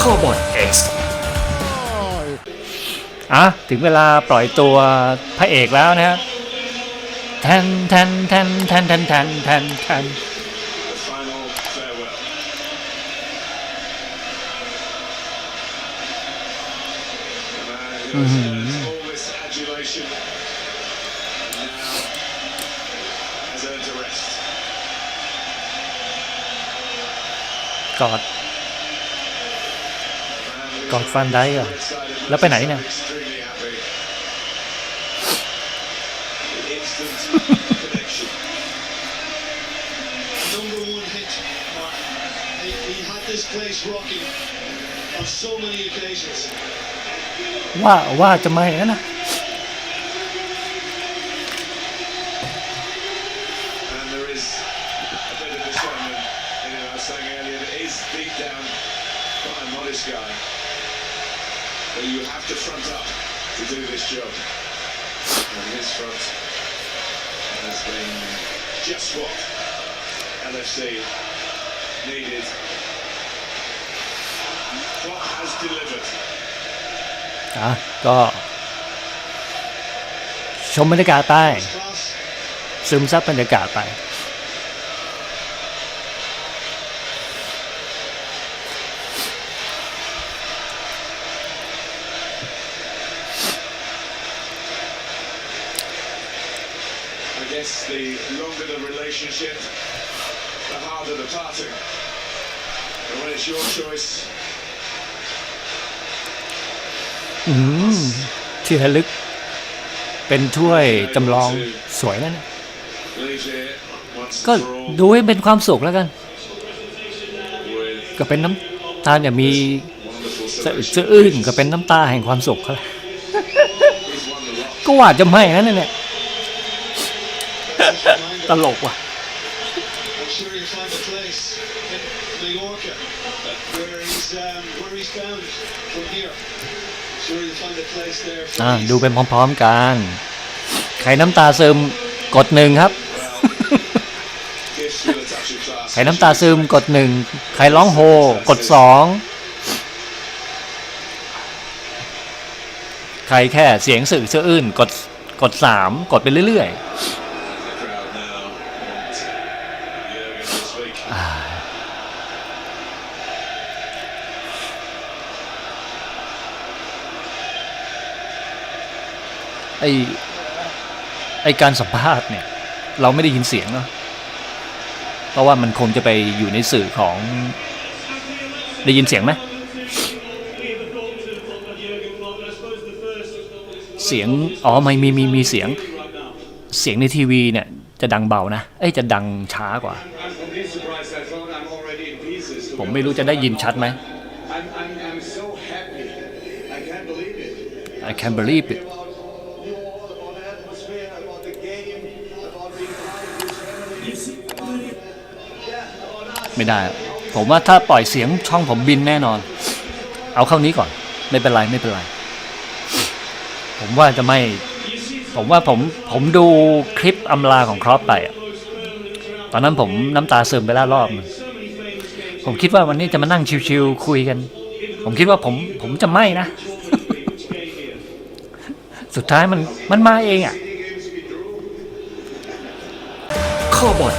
คอบอล X อะ ถึงเวลาปล่อยตัวพระเอกแล้วนะครับแทนแทนแทนแทนแทนแทนแทนแทน The final farewell. The man กอดฟันได้เหรอแล้วไปไหนเนี่ยว่าว่าจะไม่นะ this guy. But you have to front up to do this job. And his front has been just what LFC needed. What has delivered? อะก็ชมบรรยากาศไป Class. ซึมซับบรรยากาศไป I guess the longer the relationship, the harder the parting. And when it's your choice, อืมที่ระลึก เป็นถ้วยจำลองสวยนะเนี่ย leave here once ก็ for all ดูให้เป็นความสุขแล้วกัน with ก็เป็นน้ำตาเนี่ยมี wonderful สะอึก solution. สะอื้นก็เป็นน้ำตาแห่งความสุขเขาแหละ He's won the lot. ก็ว่าจะไม่นะเนี่ย ตลกว่ะ I'm sure you'll find a place in Mallorca where he's um, where he's bound from here. Sure you'll find a place there. For อ่า his- ดูเป็นพร้อมๆกัน ใครน้ำตาซึมกดหนึ่งครับ Gifts with a touch of class. ใครน้ำตาซึมกดหนึ่งใครร้องโฮ กดสองใครแค่เสียงสื่อเชื่ออื่น กดกดสามกดไปเรื่อย The ไอไอการสัมภาษณ์เนี่ย เราไม่ได้ยินเสียงเนาะเพราะว่ามันคงจะไปอยู่ในสื่อของได้ยินเสียงไหมเสียงอ๋อไม่มีมีมีเสียงเสียงในทีวีเนี่ยจะดังเบานะเอ้ยจะดังช้ากว่า ผมไม่รู้จะได้ยินชัดไหม I'm, I'm, I'm so happy. I can't believe it. ไม่ได้ ผมว่าถ้าปล่อยเสียงช่องผมบินแน่นอน เอาเข้านี้ก่อน ไม่เป็นไรไม่เป็นไร ผมว่าจะไม่ ผมว่าผมผมดูคลิปอำลาของครอปไปอะตอนนั้นผมน้ำตาซึมไปแล้วรอบนึงผมคิดว่าวันนี้จะมานั่งชิวๆคุยกัน ผมคิดว่าผมผมจะไม่นะ สุดท้ายมันมันมาเองอะคอบอล